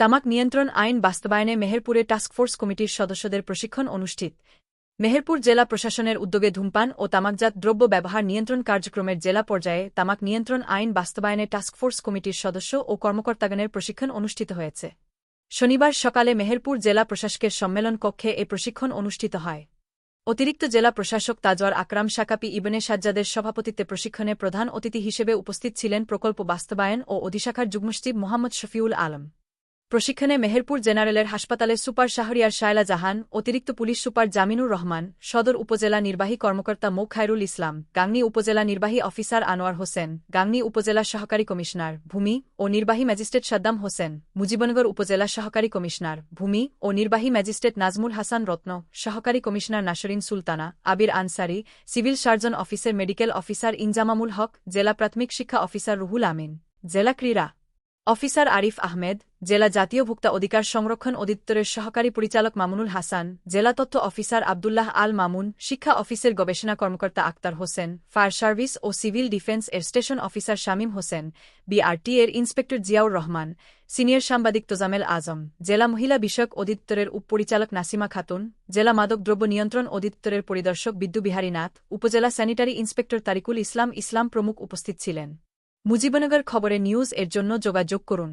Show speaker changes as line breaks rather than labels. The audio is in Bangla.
তামাক নিয়ন্ত্রণ আইন বাস্তবায়নে মেহেরপুরে টাস্কফোর্স কমিটির সদস্যদের প্রশিক্ষণ অনুষ্ঠিত। মেহেরপুর জেলা প্রশাসনের উদ্যোগে ধূমপান ও তামাকজাত দ্রব্য ব্যবহার নিয়ন্ত্রণ কার্যক্রমের জেলা পর্যায়ে তামাক নিয়ন্ত্রণ আইন বাস্তবায়নে টাস্কফোর্স কমিটির সদস্য ও কর্মকর্তাগণের প্রশিক্ষণ অনুষ্ঠিত হয়েছে। শনিবার সকালে মেহেরপুর জেলা প্রশাসকের সম্মেলন কক্ষে এ প্রশিক্ষণ অনুষ্ঠিত হয়। অতিরিক্ত জেলা প্রশাসক তাজওয়ার আকরাম শাকাপি ইবনে সাজ্জাদের সভাপতিত্বে প্রশিক্ষণে প্রধান অতিথি হিসেবে উপস্থিত ছিলেন প্রকল্প বাস্তবায়ন ও অধিশাখার যুগ্মসচিব মোহাম্মদ শফিউল আলম। প্রশিক্ষণে মেহেরপুর জেনারেলের হাসপাতালের সুপার শাহরিয়ার শায়লা জাহান, অতিরিক্ত পুলিশ সুপার জামিনুর রহমান, সদর উপজেলা নির্বাহী কর্মকর্তা মো খায়রুল ইসলাম, গাংনী উপজেলা নির্বাহী অফিসার আনোয়ার হোসেন, গাংনী উপজেলা সহকারী কমিশনার ভূমি ও নির্বাহী ম্যাজিস্ট্রেট সাদ্দাম হোসেন, মুজিবনগর উপজেলা সহকারী কমিশনার ভূমি ও নির্বাহী ম্যাজিস্ট্রেট নাজমুল হাসান রত্ন, সহকারী commissioner Nasrin Sultana, Abir Ansari, civil surgeon অফিসের মেডিকেল অফিসার ইনজামামুল হক, জেলা প্রাথমিক শিক্ষা অফিসার রুহুল আমিন। জেলা ক্রীড়া অফিসার আরিফ আহমেদ জেলা জাতীয় ভোক্তা অধিকার সংরক্ষণ অধিদপ্তরের সহকারী পরিচালক মামুনুল হাসান, জেলা তথ্য অফিসার আবদুল্লাহ আল মামুন, শিক্ষা অফিসের গবেষণা কর্মকর্তা আক্তার হোসেন, ফায়ার সার্ভিস ও সিভিল ডিফেন্স এর station officer Shamim Hossain, BRT এর ইন্সপেক্টর জিয়াউর রহমান, সিনিয়র সাংবাদিক তোজামেল আজম, জেলা মহিলা বিষয়ক অধিদপ্তরের উপপরিচালক নাসিমা খাতুন, জেলা মাদকদ্রব্য নিয়ন্ত্রণ অধিদপ্তরের পরিদর্শক বিদ্যুবিহারী নাথ, উপজেলা স্যানিটারি ইন্সপেক্টর তারিকুল ইসলাম ইসলাম প্রমুখ উপস্থিত ছিলেন। মুজিবনগর খবরে নিউজ এর জন্য যোগাযোগ করুন।